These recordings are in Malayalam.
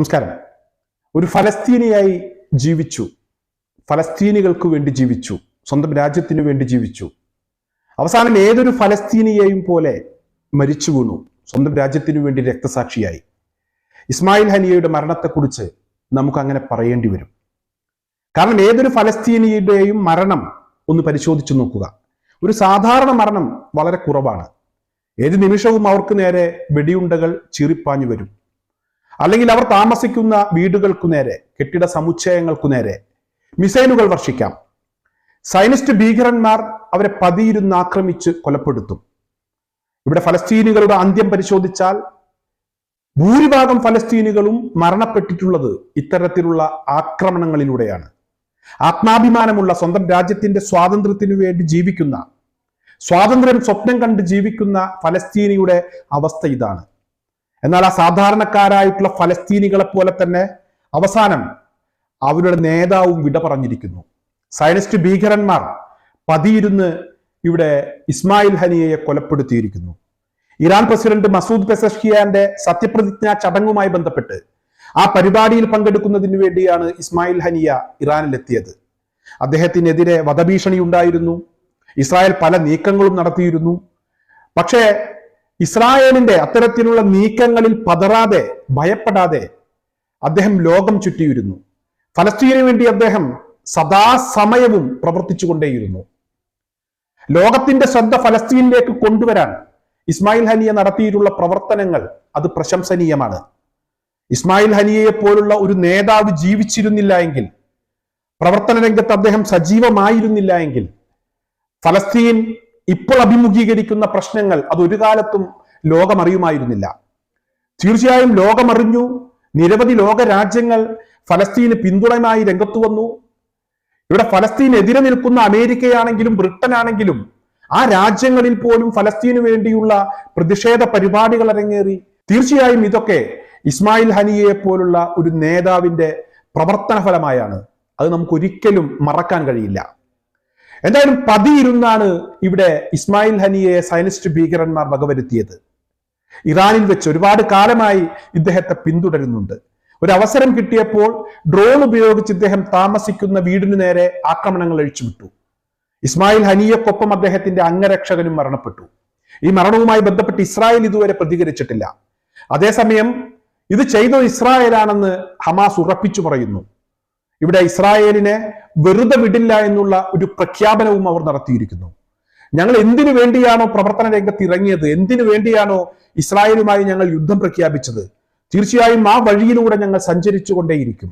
നമസ്കാരം. ഒരു ഫലസ്തീനിയായി ജീവിച്ചു. ഫലസ്തീനികൾക്ക് വേണ്ടി ജീവിച്ചു. സ്വന്തം രാജ്യത്തിനു വേണ്ടി ജീവിച്ചു. അവസാനം ഏതൊരു ഫലസ്തീനിയെയും പോലെ മരിച്ചു വീണു സ്വന്തം രാജ്യത്തിനു വേണ്ടി രക്തസാക്ഷിയായി. ഇസ്മായിൽ ഹനിയയുടെ മരണത്തെക്കുറിച്ച് നമുക്ക് അങ്ങനെ പറയേണ്ടി വരും. കാരണം ഏതൊരു ഫലസ്തീനിയുടെയും മരണം ഒന്ന് പരിശോധിച്ചു നോക്കുക. ഒരു സാധാരണ മരണം വളരെ കുറവാണ്. ഏത് നിമിഷവും അവർക്ക് നേരെ വെടിയുണ്ടകൾ ചീറിപ്പാഞ്ഞു വരും. അല്ലെങ്കിൽ അവർ താമസിക്കുന്ന വീടുകൾക്കു നേരെ കെട്ടിട സമുച്ചയങ്ങൾക്കു നേരെ മിസൈലുകൾ വർഷിക്കാം. സൈനിസ്റ്റ് ഭീകരന്മാർ അവരെ പതിയിരുന്ന് ആക്രമിച്ച് കൊലപ്പെടുത്തും. ഇവിടെ ഫലസ്തീനികളുടെ അന്ത്യം പരിശോധിച്ചാൽ ഭൂരിഭാഗം ഫലസ്തീനികളും മരണപ്പെട്ടിട്ടുള്ളത് ഇത്തരത്തിലുള്ള ആക്രമണങ്ങളിലൂടെയാണ്. ആത്മാഭിമാനമുള്ള സ്വന്തം രാജ്യത്തിന്റെ സ്വാതന്ത്ര്യത്തിനു വേണ്ടി ജീവിക്കുന്ന സ്വാതന്ത്ര്യം സ്വപ്നം കണ്ട് ജീവിക്കുന്ന ഫലസ്തീനിയുടെ അവസ്ഥ ഇതാണ്. എന്നാൽ ആ സാധാരണക്കാരായിട്ടുള്ള ഫലസ്തീനികളെ പോലെ തന്നെ അവസാനം അവരുടെ നേതാവും വിട പറഞ്ഞിരിക്കുന്നു. സയനിസ്റ്റ് ഭീകരന്മാർ പതിയിരുന്ന് ഇവിടെ ഇസ്മായിൽ ഹനിയയെ കൊലപ്പെടുത്തിയിരിക്കുന്നു. ഇറാൻ പ്രസിഡന്റ് മസൂദ് പെസഷ്കിയാന്റെ സത്യപ്രതിജ്ഞാ ചടങ്ങുമായി ബന്ധപ്പെട്ട് ആ പരിപാടിയിൽ പങ്കെടുക്കുന്നതിന് വേണ്ടിയാണ് ഇസ്മായിൽ ഹനിയ ഇറാനിലെത്തിയത്. അദ്ദേഹത്തിനെതിരെ വധഭീഷണി ഉണ്ടായിരുന്നു. ഇസ്രായേൽ പല നീക്കങ്ങളും നടത്തിയിരുന്നു. പക്ഷേ ഇസ്രായേലിന്റെ അത്തരത്തിലുള്ള നീക്കങ്ങളിൽ പതറാതെ ഭയപ്പെടാതെ അദ്ദേഹം ലോകം ചുറ്റിയിരുന്നു. ഫലസ്തീനു വേണ്ടി അദ്ദേഹം സദാസമയവും പ്രവർത്തിച്ചുകൊണ്ടേയിരുന്നു. ലോകത്തിന്റെ ശ്രദ്ധ ഫലസ്തീനിലേക്ക് കൊണ്ടുവരാൻ ഇസ്മായിൽ ഹനിയ നടത്തിയിട്ടുള്ള പ്രവർത്തനങ്ങൾ അത് പ്രശംസനീയമാണ്. ഇസ്മായിൽ ഹനിയയെ പോലുള്ള ഒരു നേതാവ് ജീവിച്ചിരുന്നില്ല എങ്കിൽ പ്രവർത്തന രംഗത്ത് അദ്ദേഹം സജീവമായിരുന്നില്ല എങ്കിൽ ഫലസ്തീൻ ഇപ്പോൾ അഭിമുഖീകരിക്കുന്ന പ്രശ്നങ്ങൾ അത് ഒരു കാലത്തും ലോകമറിയുമായിരുന്നില്ല. തീർച്ചയായും ലോകമറിഞ്ഞു. നിരവധി ലോക രാജ്യങ്ങൾ ഫലസ്തീന് പിന്തുണയുമായി രംഗത്തു വന്നു. ഇവിടെ ഫലസ്തീനെതിരെ നിൽക്കുന്ന അമേരിക്കയാണെങ്കിലും ബ്രിട്ടൻ ആണെങ്കിലും ആ രാജ്യങ്ങളിൽ പോലും ഫലസ്തീന് വേണ്ടിയുള്ള പ്രതിഷേധ പരിപാടികൾ അരങ്ങേറി. തീർച്ചയായും ഇതൊക്കെ ഇസ്മായിൽ ഹനിയെ പോലുള്ള ഒരു നേതാവിന്റെ പ്രവർത്തന ഫലമായാണ് അത് നമുക്ക് ഒരിക്കലും മറക്കാൻ കഴിയില്ല. എന്തായാലും പതിയിരുന്നാണ് ഇവിടെ ഇസ്മായിൽ ഹനിയെ സയനിസ്റ്റ് ഭീകരന്മാർ വകവരുത്തിയത്. ഇറാനിൽ വെച്ച് ഒരുപാട് കാലമായി ഇദ്ദേഹത്തെ പിന്തുടരുന്നുണ്ട്. ഒരു അവസരം കിട്ടിയപ്പോൾ ഡ്രോൺ ഉപയോഗിച്ച് ഇദ്ദേഹം താമസിക്കുന്ന വീടിനു നേരെ ആക്രമണങ്ങൾ അഴിച്ചുവിട്ടു. ഇസ്മായിൽ ഹനിയക്കൊപ്പം അദ്ദേഹത്തിന്റെ അംഗരക്ഷകനും മരണപ്പെട്ടു. ഈ മരണവുമായി ബന്ധപ്പെട്ട് ഇസ്രായേൽ ഇതുവരെ പ്രതികരിച്ചിട്ടില്ല. അതേസമയം ഇത് ചെയ്തത് ഇസ്രായേലാണെന്ന് ഹമാസ് ഉറപ്പിച്ചു പറയുന്നു. ഇവിടെ ഇസ്രായേലിനെ വെറുതെ വിടില്ല എന്നുള്ള ഒരു പ്രഖ്യാപനവും അവർ നടത്തിയിരിക്കുന്നു. ഞങ്ങൾ എന്തിനു വേണ്ടിയാണോ പ്രവർത്തന രംഗത്ത് ഇറങ്ങിയത്? എന്തിനു വേണ്ടിയാണോ ഇസ്രായേലുമായി ഞങ്ങൾ യുദ്ധം പ്രഖ്യാപിച്ചത്? തീർച്ചയായും ആ വഴിയിലൂടെ ഞങ്ങൾ സഞ്ചരിച്ചു കൊണ്ടേയിരിക്കും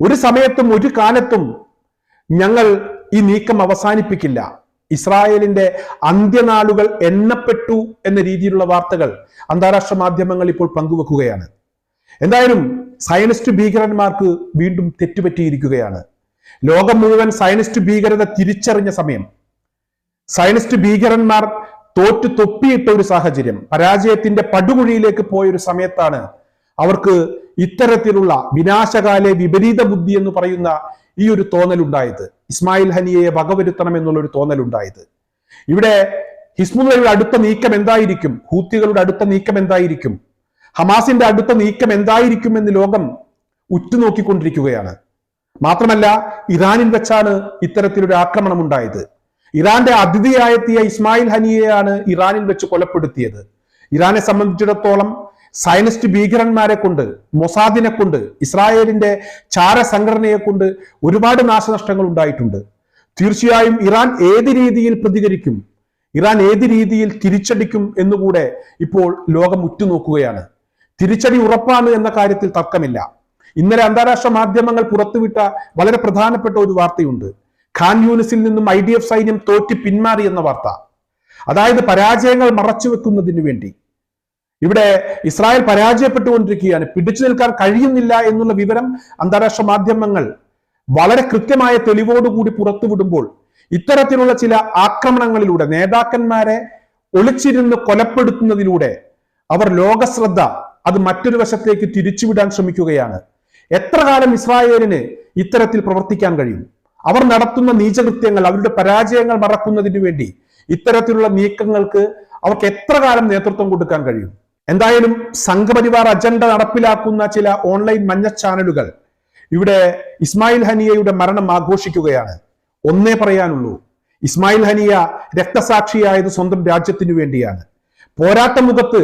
ഒരു സമയത്തും ഒരു കാലത്തും ഞങ്ങൾ ഈ നീക്കം അവസാനിപ്പിക്കില്ല. ഇസ്രായേലിന്റെ അന്ത്യനാളുകൾ എണ്ണപ്പെട്ടു എന്ന രീതിയിലുള്ള വാർത്തകൾ അന്താരാഷ്ട്ര മാധ്യമങ്ങൾ ഇപ്പോൾ പങ്കുവെക്കുകയാണ്. എന്തായാലും സയനിസ്റ്റ് ഭീകരന്മാർക്ക് വീണ്ടും തെറ്റുപറ്റിയിരിക്കുകയാണ്. ലോകം മുഴുവൻ സയനിസ്റ്റ് ഭീകരത തിരിച്ചറിഞ്ഞ സമയം. സയനിസ്റ്റ് ഭീകരന്മാർ തോറ്റു തൊപ്പിയിട്ട ഒരു സാഹചര്യം പരാജയത്തിന്റെ പടുകുഴിയിലേക്ക് പോയൊരു സമയത്താണ് അവർക്ക് ഇത്തരത്തിലുള്ള വിനാശകാലെ വിപരീത ബുദ്ധി എന്ന് പറയുന്ന ഈ ഒരു തോന്നലുണ്ടായത്. ഇസ്മായിൽ ഹനിയയെ വകവരുത്തണം എന്നുള്ള ഒരു തോന്നലുണ്ടായത്. ഇവിടെ ഹിസ്മുല്ലയുടെ അടുത്ത നീക്കം എന്തായിരിക്കും? ഹൂത്തികളുടെ അടുത്ത നീക്കം എന്തായിരിക്കും? ഹമാസിന്റെ അടുത്ത നീക്കം എന്തായിരിക്കും എന്ന് ലോകം ഉറ്റുനോക്കിക്കൊണ്ടിരിക്കുകയാണ്. മാത്രമല്ല ഇറാനിൽ വെച്ചാണ് ഇത്തരത്തിലൊരു ആക്രമണം ഉണ്ടായത് ഇറാന്റെ അതിഥിയായെത്തിയ ഇസ്മായിൽ ഹനിയെയാണ് ഇറാനിൽ വെച്ച് കൊലപ്പെടുത്തിയത്. ഇറാനെ സംബന്ധിച്ചിടത്തോളം സയനിസ്റ്റ് ഭീകരന്മാരെ കൊണ്ട് മൊസാദിനെ കൊണ്ട് ഇസ്രായേലിന്റെ ചാര സംഘടനയെ കൊണ്ട് ഒരുപാട് നാശനഷ്ടങ്ങൾ ഉണ്ടായിട്ടുണ്ട്. തീർച്ചയായും ഇറാൻ ഏത് രീതിയിൽ പ്രതികരിക്കും ഇറാൻ ഏത് രീതിയിൽ തിരിച്ചടിക്കും എന്നുകൂടെ ഇപ്പോൾ ലോകം ഉറ്റുനോക്കുകയാണ്. തിരിച്ചടി ഉറപ്പാണ് എന്ന കാര്യത്തിൽ തർക്കമില്ല. ഇന്നലെ അന്താരാഷ്ട്ര മാധ്യമങ്ങൾ പുറത്തുവിട്ട വളരെ പ്രധാനപ്പെട്ട ഒരു വാർത്തയുണ്ട്. ഖാൻ യൂണിസിൽ നിന്നും ഐ ഡി എഫ് സൈന്യം തോറ്റി പിന്മാറി എന്ന വാർത്ത. അതായത് പരാജയങ്ങൾ മറച്ചു വെക്കുന്നതിന് വേണ്ടി. ഇവിടെ ഇസ്രായേൽ പരാജയപ്പെട്ടുകൊണ്ടിരിക്കുകയാണ്. പിടിച്ചു നിൽക്കാൻ കഴിയുന്നില്ല എന്നുള്ള വിവരം അന്താരാഷ്ട്ര മാധ്യമങ്ങൾ വളരെ കൃത്യമായ തെളിവോടുകൂടി പുറത്തുവിടുമ്പോൾ ഇത്തരത്തിലുള്ള ചില ആക്രമണങ്ങളിലൂടെ നേതാക്കന്മാരെ ഒളിച്ചിരുന്ന് കൊലപ്പെടുത്തുന്നതിലൂടെ അവർ ലോകശ്രദ്ധ അത് മറ്റൊരു വശത്തേക്ക് തിരിച്ചുവിടാൻ ശ്രമിക്കുകയാണ്. എത്ര കാലം ഇസ്രായേലിന് ഇത്തരത്തിൽ പ്രവർത്തിക്കാൻ കഴിയും? അവർ നടത്തുന്ന നീചകൃത്യങ്ങൾ അവരുടെ പരാജയങ്ങൾ മറക്കുന്നതിന് വേണ്ടി ഇത്തരത്തിലുള്ള നീക്കങ്ങൾക്ക് അവർക്ക് എത്ര കാലം നേതൃത്വം കൊടുക്കാൻ കഴിയും? എന്തായാലും സംഘപരിവാർ അജണ്ട നടപ്പിലാക്കുന്ന ചില ഓൺലൈൻ മഞ്ഞ ചാനലുകൾ ഇവിടെ ഇസ്മായിൽ ഹനിയയുടെ മരണം ആഘോഷിക്കുകയാണ്. ഒന്നേ പറയാനുള്ളൂ ഇസ്മായിൽ ഹനിയ രക്തസാക്ഷിയായത് സ്വന്തം രാജ്യത്തിനു വേണ്ടിയാണ്. പോരാട്ട മുഖത്ത്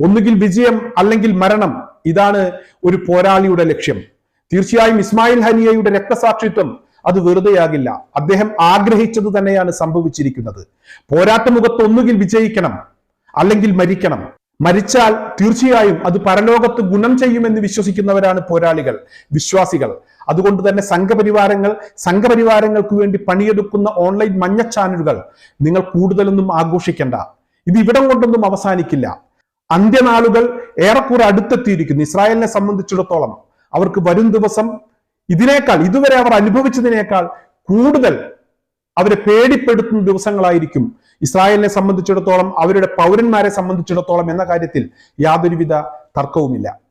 ഒന്നുകിൽ വിജയം അല്ലെങ്കിൽ മരണം. ഇതാണ് ഒരു പോരാളിയുടെ ലക്ഷ്യം. തീർച്ചയായും ഇസ്മായിൽ ഹനിയയുടെ രക്തസാക്ഷിത്വം അത് വെറുതെയാകില്ല. അദ്ദേഹം ആഗ്രഹിച്ചത് തന്നെയാണ് സംഭവിച്ചിരിക്കുന്നത്. പോരാട്ടമുഖത്ത് ഒന്നുകിൽ വിജയിക്കണം അല്ലെങ്കിൽ മരിക്കണം. മരിച്ചാൽ തീർച്ചയായും അത് പരലോകത്ത് ഗുണം ചെയ്യുമെന്ന് വിശ്വസിക്കുന്നവരാണ് പോരാളികൾ വിശ്വാസികൾ. അതുകൊണ്ട് തന്നെ സംഘപരിവാരങ്ങൾ സംഘപരിവാരങ്ങൾക്ക് വേണ്ടി പണിയെടുക്കുന്ന ഓൺലൈൻ മഞ്ഞ ചാനലുകൾ നിങ്ങൾ കൂടുതലൊന്നും ആഘോഷിക്കേണ്ട. ഇത് ഇവിടം കൊണ്ടൊന്നും അവസാനിക്കില്ല. അന്ത്യനാളുകൾ ഏറെക്കുറെ അടുത്തെത്തിയിരിക്കുന്നു. ഇസ്രായേലിനെ സംബന്ധിച്ചിടത്തോളം അവർക്ക് വരും ദിവസം ഇതിനേക്കാൾ ഇതുവരെ അവർ അനുഭവിച്ചതിനേക്കാൾ കൂടുതൽ അവരെ പേടിപ്പെടുത്തുന്ന ദിവസങ്ങളായിരിക്കും. ഇസ്രായേലിനെ സംബന്ധിച്ചിടത്തോളം അവരുടെ പൗരന്മാരെ സംബന്ധിച്ചിടത്തോളം എന്ന കാര്യത്തിൽ യാതൊരുവിധ തർക്കവുമില്ല.